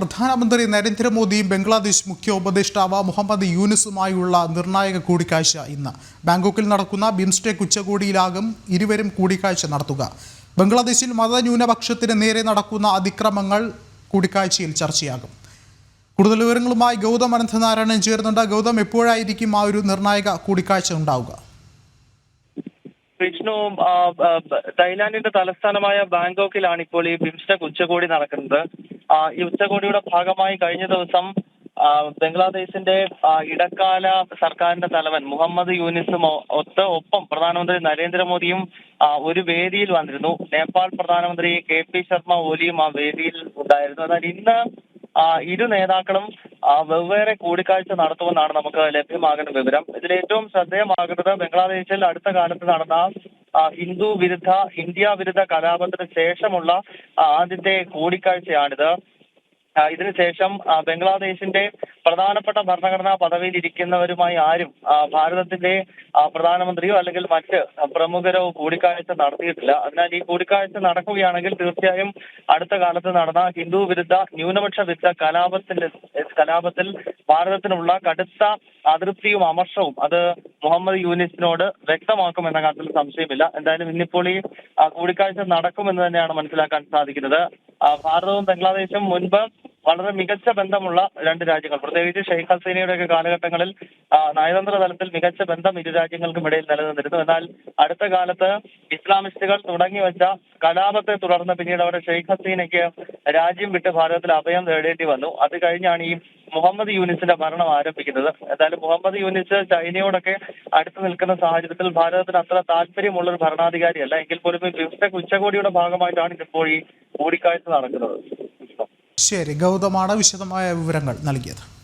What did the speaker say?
പ്രധാനമന്ത്രി നരേന്ദ്രമോദിയും ബംഗ്ലാദേശ് മുഖ്യ ഉപദേഷ്ടാവ് മുഹമ്മദ് യൂനിസുമായുള്ള നിർണായക കൂടിക്കാഴ്ച ഇന്ന്. ബാങ്കോക്കിൽ നടക്കുന്ന ബിംസ്റ്റെക് ഉച്ചകോടിയിലാകും ഇരുവരും കൂടിക്കാഴ്ച നടത്തുക. ബംഗ്ലാദേശിൽ മതന്യൂനപക്ഷത്തിന് നേരെ നടക്കുന്ന അതിക്രമങ്ങൾ കൂടിക്കാഴ്ചയിൽ ചർച്ചയാകും. കൂടുതൽ വിവരങ്ങളുമായി ഗൗതം അനന്തനാരായണൻ ചേർന്നുണ്ട് ഗൗതം എപ്പോഴായിരിക്കും ആ ഒരു നിർണായക കൂടിക്കാഴ്ച ഉണ്ടാവുക? വിഷ്ണു തായ്ലാന്റിന്റെ തലസ്ഥാനമായ ബാങ്കോക്കിലാണ് ഇപ്പോൾ ഈ ബിംസ്റ്റെക് ഉച്ചകോടി നടക്കുന്നത്. ഈ ഉച്ചകോടിയുടെ ഭാഗമായി കഴിഞ്ഞ ദിവസം ബംഗ്ലാദേശിന്റെ ഇടക്കാല സർക്കാരിന്റെ തലവൻ മുഹമ്മദ് യൂനിസും ഒത്ത് ഒപ്പം പ്രധാനമന്ത്രി നരേന്ദ്രമോദിയും ഒരു വേദിയിൽ വന്നിരുന്നു. നേപ്പാൾ പ്രധാനമന്ത്രി കെ പി ശർമ്മ ഓലിയും ആ വേദിയിൽ ഉണ്ടായിരുന്നു. എന്നാൽ ഇന്ന് ഇരു നേതാക്കളും വെവ്വേറെ കൂടിക്കാഴ്ച നടത്തുമെന്നാണ് നമുക്ക് ലഭ്യമാകുന്ന വിവരം. ഇതിൽ ഏറ്റവും ശ്രദ്ധേയമാകുന്നത് ബംഗ്ലാദേശിൽ അടുത്ത കാലത്ത് നടന്ന ഹിന്ദു വിരുദ്ധ ഇന്ത്യ വിരുദ്ധ കലാപത്തിന് ശേഷമുള്ള ആദ്യത്തെ കൂടിക്കാഴ്ചയാണിത്. ഇതിനുശേഷം ശേഷം ബംഗ്ലാദേശിന്റെ പ്രധാനപ്പെട്ട ഭരണഘടനാ പദവിയിൽ ഇരിക്കുന്നവരുമായി ആരും ഭാരതത്തിന്റെ പ്രധാനമന്ത്രിയോ അല്ലെങ്കിൽ മറ്റ് പ്രമുഖരോ കൂടിക്കാഴ്ച നടത്തിയിട്ടില്ല. അതിനാൽ ഈ കൂടിക്കാഴ്ച നടക്കുകയാണെങ്കിൽ തീർച്ചയായും അടുത്ത കാലത്ത് നടന്ന ഹിന്ദു വിരുദ്ധ ന്യൂനപക്ഷ വിരുദ്ധ കലാപത്തിന്റെ കലാപത്തിൽ ഭാരതത്തിനുള്ള കടുത്ത അതൃപ്തിയും അമർഷവും അത് മുഹമ്മദ് യൂനിസിനോട് വ്യക്തമാക്കുമെന്ന കാര്യത്തിൽ സംശയമില്ല. എന്തായാലും ഇന്നിപ്പോൾ ഈ കൂടിക്കാഴ്ച നടക്കുമെന്ന് തന്നെയാണ് മനസ്സിലാക്കാൻ സാധിക്കുന്നത്. ഭാരതവും ബംഗ്ലാദേശും മുൻപ് വളരെ മികച്ച ബന്ധമുള്ള രണ്ട് രാജ്യങ്ങൾ. പ്രത്യേകിച്ച് ഷെയ്ഖ് ഹസീനയുടെ ഒക്കെ കാലഘട്ടങ്ങളിൽ നയതന്ത്ര തലത്തിൽ മികച്ച ബന്ധം ഇരു രാജ്യങ്ങൾക്കും ഇടയിൽ നിലനിന്നിരുന്നു. എന്നാൽ അടുത്ത കാലത്ത് ഇസ്ലാമിസ്റ്റുകൾ തുടങ്ങി വെച്ച കലാപത്തെ തുടർന്ന് പിന്നീട് അവിടെ ഷെയ്ഖ് ഹസീനയ്ക്ക് രാജ്യം വിട്ട് ഭാരതത്തിൽ അഭയം തേടേണ്ടി വന്നു. അത് കഴിഞ്ഞാണ് ഈ മുഹമ്മദ് യൂനിസിന്റെ ഭരണം ആരംഭിക്കുന്നത്. എന്തായാലും മുഹമ്മദ് യൂനിസ് ചൈനയോടൊക്കെ അടുത്ത് നിൽക്കുന്ന സാഹചര്യത്തിൽ ഭാരതത്തിന് അത്ര താല്പര്യമുള്ള ഒരു ഭരണാധികാരിയല്ല. എങ്കിൽ പോലും ബിംസ്റ്റെക് ഉച്ചകോടിയുടെ ഭാഗമായിട്ടാണ് ഇതിപ്പോൾ ഈ കൂടിക്കാഴ്ച നടക്കുന്നത്. ശരി. ഗൗതമാണ് വിശദമായ വിവരങ്ങൾ നൽകിയത്.